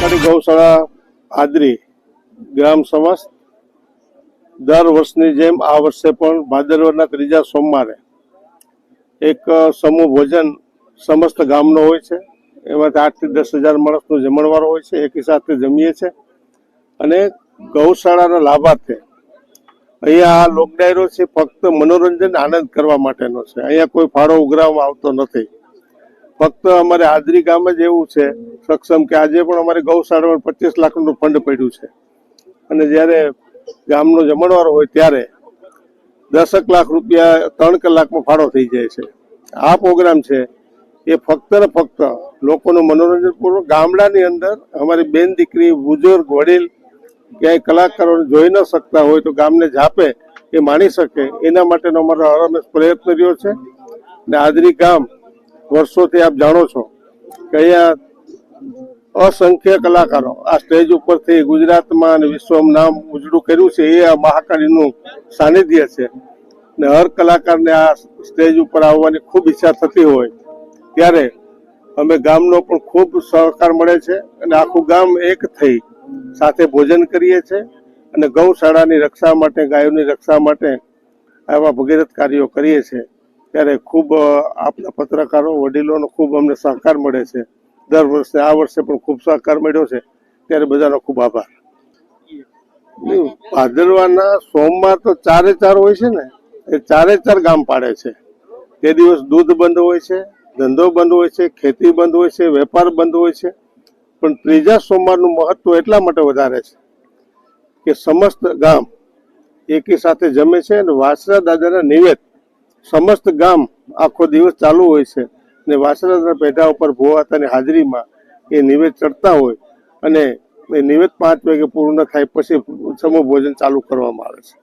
મહાકાળી ગૌશાળા આદરી ગ્રામ સમાજ દર વર્ષની જેમ આ વર્ષે પણ ભાદરવાના ત્રીજા સોમવારે એક સમૂહ ભોજન સમસ્ત ગામનો હોય છે. એમાંથી આઠથી દસ હજાર માણસનો જમણવાર હોય છે. એકી સાથે જમીએ છે. અને ગૌશાળાના લાભાર્થે અહીંયા આ લોક ડાયરો છે, ફક્ત મનોરંજન આનંદ કરવા માટેનો છે. અહીંયા કોઈ ફાળો ઉઘરાવવામાં આવતો નથી. ફક્ત અમારે હાજરી ગામ જ એવું છે, સક્ષમ કે આજે પણ અમારે ગૌશાળામાં પચીસ લાખનું ફંડ પડ્યું છે. અને જ્યારે ગામનો જમણવાર હોય ત્યારે દસક લાખ રૂપિયા ત્રણ કલાકમાં ફાળો થઈ જાય છે. આ પ્રોગ્રામ છે, એ ફક્ત ને ફક્ત લોકોનું મનોરંજન પૂર્વક ગામડાની અંદર અમારી બેન દીકરી બુજુર્ગ વડીલ ક્યાંય કલાકારોને જોઈ ન શકતા હોય તો ગામને જાપે એ માણી શકે. એના માટેનો અમારો હરમેશ પ્રયત્ન રહ્યો છે. ને હાજરી ગામ વર્ષોથી આપ જાણો છો કે અહીંયા અસંખ્ય કલાકારો આ સ્ટેજ ઉપરથી ગુજરાતમાં અને વિશ્વમાં નામ ઉજળું કર્યું છે એ આ મહાકાળીનું સાનિધ્ય છે. ને હર કલાકારને આ સ્ટેજ ઉપર આવવાની ખૂબ ઈચ્છા થતી હોય ત્યારે અમે ગામનો પણ ખૂબ સહકાર મળે છે અને આખું ગામ એક થઈ સાથે ભોજન કરીએ છીએ અને ગૌશાળાની રક્ષા માટે, ગાયોની રક્ષા માટે આવા ભગીરથ કાર્યો કરીએ છીએ ત્યારે ખૂબ આપના આપણા પત્રકારો વડીલોનો ખૂબ અમને સહકાર મળે છે. દર વર્ષે આ વર્ષે પણ ખૂબ સહકાર મળ્યો છે. ત્યારે બધાનો ખૂબ આભાર. ભાદરવાના સોમવાર તો ચારે ચાર હોય છે ને એ ચારે ચાર ગામ પાડે છે. તે દિવસ દૂધ બંધ હોય છે ધંધો બંધ હોય છે ખેતી બંધ હોય છે વેપાર બંધ હોય છે. પણ ત્રીજા સોમવારનું મહત્વ એટલા માટે વધારે છે કે સમસ્ત ગામ એકી સાથે જમે છે અને વાસરા દાદાના નિવેદ સમસ્ત ગામ આખો દિવસ ચાલુ હોય છે ને વાસણાના પેઢા ઉપર ભોવાતાની હાજરીમાં એ નિવેદ ચડતા હોય અને એ નિવેદ પાંચ વાગે પૂર્ણ થાય પછી સમૂહ ભોજન ચાલુ કરવામાં આવે છે.